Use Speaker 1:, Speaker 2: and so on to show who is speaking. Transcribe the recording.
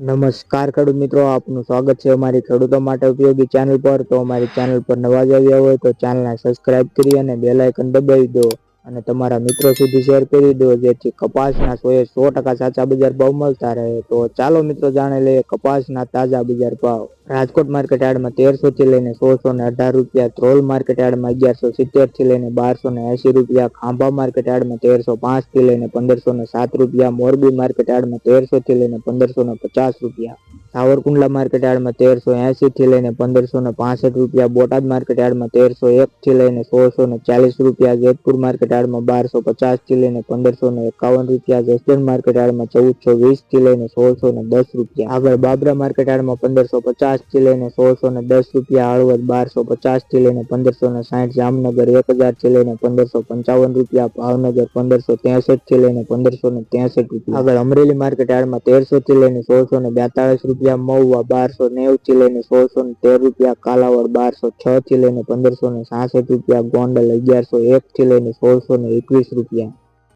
Speaker 1: નમસ્કાર ખેડૂત મિત્રો, આપનું સ્વાગત છે અમારી ખેડૂતો માટે ઉપયોગી ચેનલ પર. તો અમારી ચેનલ પર નવા જ આવ્યા હોય તો ચેનલને સબસ્ક્રાઇબ કરી અને બેલ આઇકન દબાવી દો. અને તમારા મિત્રો સુધી શેર કરી દો, જેથી કપાસના સો એ સો ટકા સાચા બજાર ભાવ મળતા રહે. તો ચાલો મિત્રો જાણી લઈએ કપાસના તાજા બજાર ભાવ. રાજકોટ માર્કેટ યાર્ડમાં તેરસો થી લઈને સોળસો ને અઢાર રૂપિયા, ધ્રોલ માર્કેટ યાર્ડમાં અગિયારસો સિત્તેરથી લઈને બારસો ને એસી રૂપિયા, ખાંભા માર્કેટ યાર્ડમાં તેરસો પાંચથી લઈને પંદરસો ને સાત રૂપિયા, મોરબી માર્કેટ યાર્ડમાં તેરસો થી લઈને પંદરસો ને પચાસ રૂપિયા. સાવરકુંડલા માર્કેટ યાર્ડમાં તેરસો એસી થી લઈને પંદરસો ને પાસઠ રૂપિયા, બોટાદ માર્કેટ યાર્ડમાં તેરસો એક થી લઈને સોળસો ને ચાલીસ રૂપિયા, જેતપુર માર્કેટ યાર્ડમાં બારસો પચાસથી લઈને પંદરસો ને એકાવન રૂપિયા, જસદણ માર્કેટ યાર્ડમાં ચૌદસો વીસથી લઈને સોળસો ને દસ રૂપિયા. આગળ બાબરા માર્કેટ યાર્ડમાં પંદરસો પચાસથી લઈને સોળસો ને દસ રૂપિયા, હળવદ બારસો પચાસથી લઈને પંદરસો ને સાઠ, જામનગર એક હજારથી લઈને પંદરસો પંચાવન રૂપિયા, ભાવનગર પંદરસો ત્રેસઠથી લઈને પંદરસો ને ત્રેસઠ રૂપિયા. આગળ અમરેલી માર્કેટ યાર્ડમાં તેરસો થી લઈને સોળસો ને બેતાળીસ રૂપિયા મહુવા બારસો નેવું થી લઈને સોળસો ને તેર રૂપિયા, કાલાવડ બારસો છ થી લઈને પંદરસો ને સાસઠ રૂપિયા, ગોંડલ અગિયારસો એક થી લઈને સોળસો ને એકવીસ રૂપિયા.